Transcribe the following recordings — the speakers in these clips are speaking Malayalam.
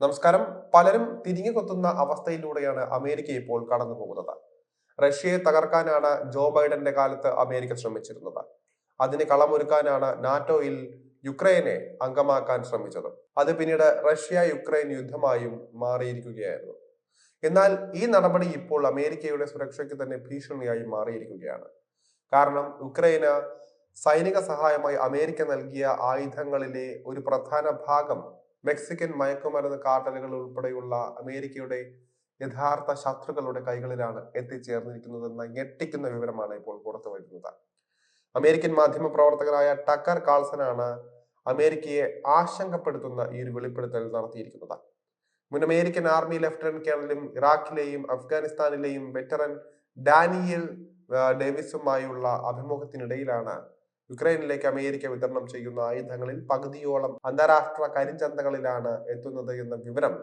നമസ്കാരം. പലരും തിരിഞ്ഞു കൊത്തുന്ന അവസ്ഥയിലൂടെയാണ് അമേരിക്ക ഇപ്പോൾ കടന്നു പോകുന്നത്. റഷ്യയെ തകർക്കാനാണ് ജോ ബൈഡന്റെ കാലത്ത് അമേരിക്ക ശ്രമിച്ചിരുന്നത്. അതിന് കളമൊരുക്കാനാണ് നാറ്റോയിൽ യുക്രൈനെ അംഗമാക്കാൻ ശ്രമിച്ചത്. അത് പിന്നീട് റഷ്യ യുക്രൈൻ യുദ്ധമായും മാറിയിരിക്കുകയായിരുന്നു. എന്നാൽ ഈ നടപടി ഇപ്പോൾ അമേരിക്കയുടെ സുരക്ഷയ്ക്ക് തന്നെ ഭീഷണിയായി മാറിയിരിക്കുകയാണ്. കാരണം യുക്രൈന് സൈനിക സഹായമായി അമേരിക്ക നൽകിയ ആയുധങ്ങളിലെ ഒരു പ്രധാന ഭാഗം മെക്സിക്കൻ മയക്കുമരുന്ന് കാർട്ടലുകൾ ഉൾപ്പെടെയുള്ള അമേരിക്കയുടെ യഥാർത്ഥ ശത്രുക്കളുടെ കൈകളിലാണ് എത്തിച്ചേർന്നിരിക്കുന്നതെന്ന ഞെട്ടിക്കുന്ന വിവരമാണ് ഇപ്പോൾ പുറത്തു വരുന്നത്. അമേരിക്കൻ മാധ്യമ പ്രവർത്തകരായ ടക്കർ കാൾസനാണ് അമേരിക്കയെ ആശങ്കപ്പെടുത്തുന്ന ഈ ഒരു വെളിപ്പെടുത്തൽ നടത്തിയിരിക്കുന്നത്. മുൻ അമേരിക്കൻ ആർമി ലഫ്റ്റനന്റ് കേണലും ഇറാഖിലെയും അഫ്ഗാനിസ്ഥാനിലെയും വെറ്ററൻ ഡാനിയൽ ഡേവിസുമായുള്ള അഭിമുഖത്തിനിടയിലാണ് യുക്രൈനിലേക്ക് അമേരിക്ക വിതരണം ചെയ്യുന്ന ആയുധങ്ങളിൽ പകുതിയോളം അന്താരാഷ്ട്ര കരിഞ്ചന്തകളിലാണ് എത്തുന്നത് എന്ന വിവരം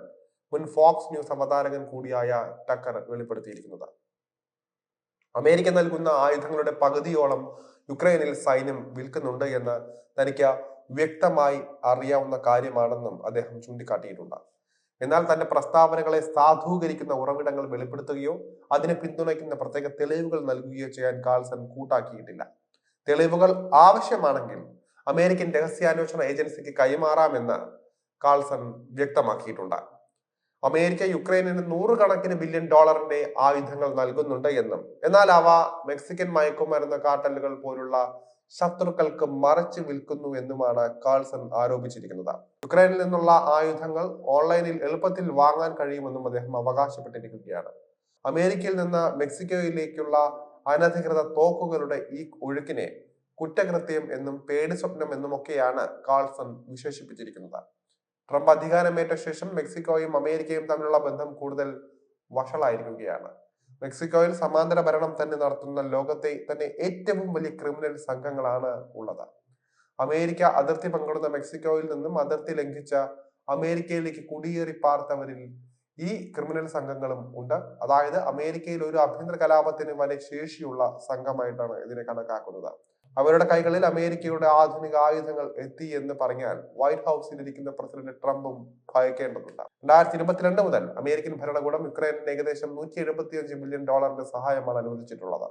മുൻ ഫോക്സ് ന്യൂസ് അവതാരകൻ കൂടിയായ ടക്കർ വെളിപ്പെടുത്തിയിരിക്കുന്നത്. അമേരിക്ക നൽകുന്ന ആയുധങ്ങളുടെ പകുതിയോളം യുക്രൈനിൽ സൈന്യം വിൽക്കുന്നുണ്ട് എന്ന് തനിക്ക് വ്യക്തമായി അറിയാവുന്ന കാര്യമാണെന്നും അദ്ദേഹം ചൂണ്ടിക്കാട്ടിയിട്ടുണ്ട്. എന്നാൽ തന്റെ പ്രസ്താവനകളെ സാധൂകരിക്കുന്ന ഉറവിടങ്ങൾ വെളിപ്പെടുത്തുകയോ അതിനെ പിന്തുണയ്ക്കുന്ന പ്രത്യേക തെളിവുകൾ നൽകുകയോ ചെയ്യാൻ കാൾസൺ കൂട്ടാക്കിയിട്ടില്ല. തെളിവുകൾ ആവശ്യമാണെങ്കിൽ അമേരിക്കൻ രഹസ്യാന്വേഷണ ഏജൻസിക്ക് കൈമാറാമെന്ന് കാൾസൺ വ്യക്തമാക്കിയിട്ടുണ്ട്. അമേരിക്ക യുക്രൈനിന് നൂറുകണക്കിന് ബില്യൺ ഡോളറിന്റെ ആയുധങ്ങൾ നൽകുന്നുണ്ട് എന്നും എന്നാൽ അവ മെക്സിക്കൻ മയക്കുമരുന്ന് കാർട്ടലുകൾ പോലുള്ള ശത്രുക്കൾക്ക് മറച്ചു വിൽക്കുന്നു എന്നുമാണ് കാൾസൺ ആരോപിച്ചിരിക്കുന്നത്. യുക്രൈനിൽ നിന്നുള്ള ആയുധങ്ങൾ ഓൺലൈനിൽ എളുപ്പത്തിൽ വാങ്ങാൻ കഴിയുമെന്നും അദ്ദേഹം അവകാശപ്പെട്ടിരിക്കുകയാണ്. അമേരിക്കയിൽ നിന്ന് മെക്സിക്കോയിലേക്കുള്ള അനധികൃത തോക്കുകളുടെ ഈ ഒഴുക്കിനെ കുറ്റകൃത്യം എന്നും പേടി സ്വപ്നം എന്നുമൊക്കെയാണ് കാൾസൺ വിശേഷിപ്പിച്ചിരിക്കുന്നത്. ട്രംപ് അധികാരമേറ്റ ശേഷം മെക്സിക്കോയും അമേരിക്കയും തമ്മിലുള്ള ബന്ധം കൂടുതൽ വഷളായിരിക്കുകയാണ്. മെക്സിക്കോയിൽ സമാന്തര ഭരണം തന്നെ നടത്തുന്ന ലോകത്തെ തന്നെ ഏറ്റവും വലിയ ക്രിമിനൽ സംഘങ്ങളാണ് ഉള്ളത്. അമേരിക്ക അതിർത്തി പങ്കിടുന്ന മെക്സിക്കോയിൽ നിന്നും അതിർത്തി ലംഘിച്ച അമേരിക്കയിലേക്ക് കുടിയേറി പാർത്തവരിൽ ഈ ക്രിമിനൽ സംഘങ്ങളും ഉണ്ട്. അതായത് അമേരിക്കയിൽ ഒരു ആഭ്യന്തര കലാപത്തിന് വരെ ശേഷിയുള്ള സംഘമായിട്ടാണ് ഇതിനെ കണക്കാക്കുന്നത്. അവരുടെ കൈകളിൽ അമേരിക്കയുടെ ആധുനിക ആയുധങ്ങൾ എത്തി എന്ന് പറഞ്ഞാൽ വൈറ്റ് ഹൗസിൽ ഇരിക്കുന്ന പ്രസിഡന്റ് ട്രംപും ഭയക്കേണ്ടതുണ്ട്. രണ്ടായിരത്തി ഇരുപത്തിരണ്ട് മുതൽ അമേരിക്കൻ ഭരണകൂടം യുക്രൈനിന് ഏകദേശം നൂറ്റി എഴുപത്തിയഞ്ച് ബില്യൺ ഡോളറിന്റെ സഹായമാണ് അനുവദിച്ചിട്ടുള്ളത്.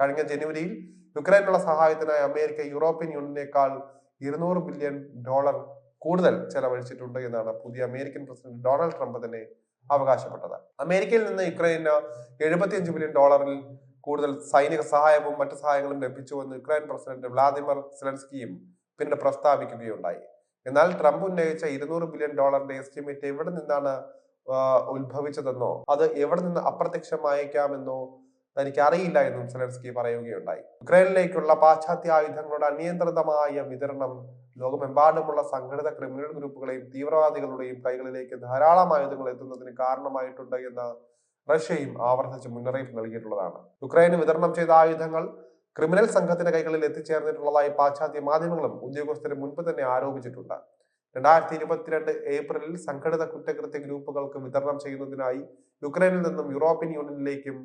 കഴിഞ്ഞ ജനുവരിയിൽ യുക്രൈനുള്ള സഹായത്തിനായി അമേരിക്ക യൂറോപ്യൻ യൂണിയനേക്കാൾ ഇരുന്നൂറ് ബില്യൺ ഡോളർ കൂടുതൽ ചെലവഴിച്ചിട്ടുണ്ട് എന്നാണ് പുതിയ അമേരിക്കൻ പ്രസിഡന്റ് ഡൊണാൾഡ് ട്രംപ് തന്നെ അവകാശപ്പെട്ടത്. അമേരിക്കയിൽ നിന്ന് യുക്രൈന് എഴുപത്തിയഞ്ച് ബില്യൺ ഡോളറിൽ കൂടുതൽ സൈനിക സഹായവും മറ്റു സഹായങ്ങളും ലഭിച്ചുവെന്ന് യുക്രൈൻ പ്രസിഡന്റ് വ്ളാദിമിർ സെലൻസ്കിയും പിന്നീട് പ്രസ്താവിക്കുകയുണ്ടായി. എന്നാൽ ട്രംപ് ഉന്നയിച്ച ഇരുന്നൂറ് ബില്യൺ ഡോളറിന്റെ എസ്റ്റിമേറ്റ് എവിടെ നിന്നാണ് ഉത്ഭവിച്ചതെന്നോ അത് എവിടെ നിന്ന് അപ്രത്യക്ഷമായേക്കാമെന്നോ തനിക്ക് അറിയില്ല എന്നും സെലൻസ്കി പറയുകയുണ്ടായി. യുക്രൈനിലേക്കുള്ള പാശ്ചാത്യ ആയുധങ്ങളുടെ അനിയന്ത്രിതമായ വിതരണം ലോകമെമ്പാടുമുള്ള സംഘടിത ക്രിമിനൽ ഗ്രൂപ്പുകളെയും തീവ്രവാദികളുടെയും കൈകളിലേക്ക് ധാരാളം ആയുധങ്ങൾ എത്തുന്നതിന് കാരണമായിട്ടുണ്ട് എന്ന് റഷ്യയും ആവർത്തിച്ച് മുന്നറിയിപ്പ് നൽകിയിട്ടുള്ളതാണ്. യുക്രൈന് വിതരണം ചെയ്ത ആയുധങ്ങൾ ക്രിമിനൽ സംഘത്തിന്റെ കൈകളിൽ എത്തിച്ചേർന്നിട്ടുള്ളതായി പാശ്ചാത്യ മാധ്യമങ്ങളും ഉദ്യോഗസ്ഥരും മുൻപ് തന്നെ ആരോപിച്ചിട്ടുണ്ട്. രണ്ടായിരത്തി ഇരുപത്തിരണ്ട് ഏപ്രിലിൽ സംഘടിത കുറ്റകൃത്യ ഗ്രൂപ്പുകൾക്ക് വിതരണം ചെയ്യുന്നതിനായി യുക്രൈനിൽ നിന്നും യൂറോപ്യൻ യൂണിയനിലേക്കും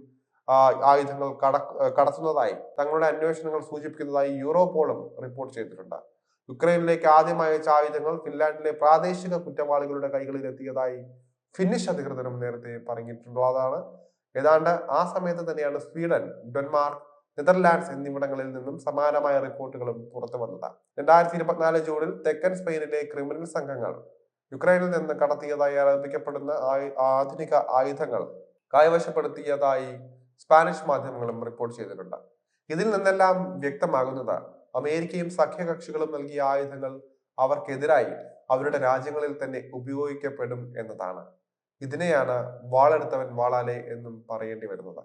ആയുധങ്ങൾ കട കടത്തുന്നതായി തങ്ങളുടെ അന്വേഷണങ്ങൾ സൂചിപ്പിക്കുന്നതായി യൂറോപ്പോളും റിപ്പോർട്ട് ചെയ്തിട്ടുണ്ട്. യുക്രൈനിലേക്ക് ആദ്യമായി അയച്ച ആയുധങ്ങൾ ഫിൻലാൻഡിലെ പ്രാദേശിക കുറ്റവാളികളുടെ കൈകളിൽ എത്തിയതായി ഫിന്നിഷ് അധികൃതരും നേരത്തെ പറഞ്ഞിട്ടുള്ളതാണ് ഏതാണ്ട് ആ സമയത്ത് തന്നെയാണ് സ്വീഡൻ ഡെൻമാർക്ക് നെതർലാൻഡ്സ് എന്നിവിടങ്ങളിൽ നിന്നും സമാനമായ റിപ്പോർട്ടുകളും പുറത്തു വന്നത്. രണ്ടായിരത്തി ഇരുപത്തിനാല് ജൂണിൽ തെക്കൻ സ്പെയിനിലെ ക്രിമിനൽ സംഘങ്ങൾ യുക്രൈനിൽ നിന്ന് കടത്തിയതായി ആരോപിക്കപ്പെടുന്ന ആധുനിക ആയുധങ്ങൾ കൈവശപ്പെടുത്തിയതായി സ്പാനിഷ് മാധ്യമങ്ങളും റിപ്പോർട്ട് ചെയ്തിട്ടുണ്ട്. ഇതിൽ നിന്നെല്ലാം വ്യക്തമാകുന്നത് അമേരിക്കയും സഖ്യകക്ഷികളും നൽകിയ ആയുധങ്ങൾ അവർക്കെതിരായി അവരുടെ രാജ്യങ്ങളിൽ തന്നെ ഉപയോഗിക്കപ്പെടും എന്നതാണ്. ഇതിനെയാണ് വാളെടുത്തവൻ വാളാലെ എന്നും പറയേണ്ടി വരുന്നത്.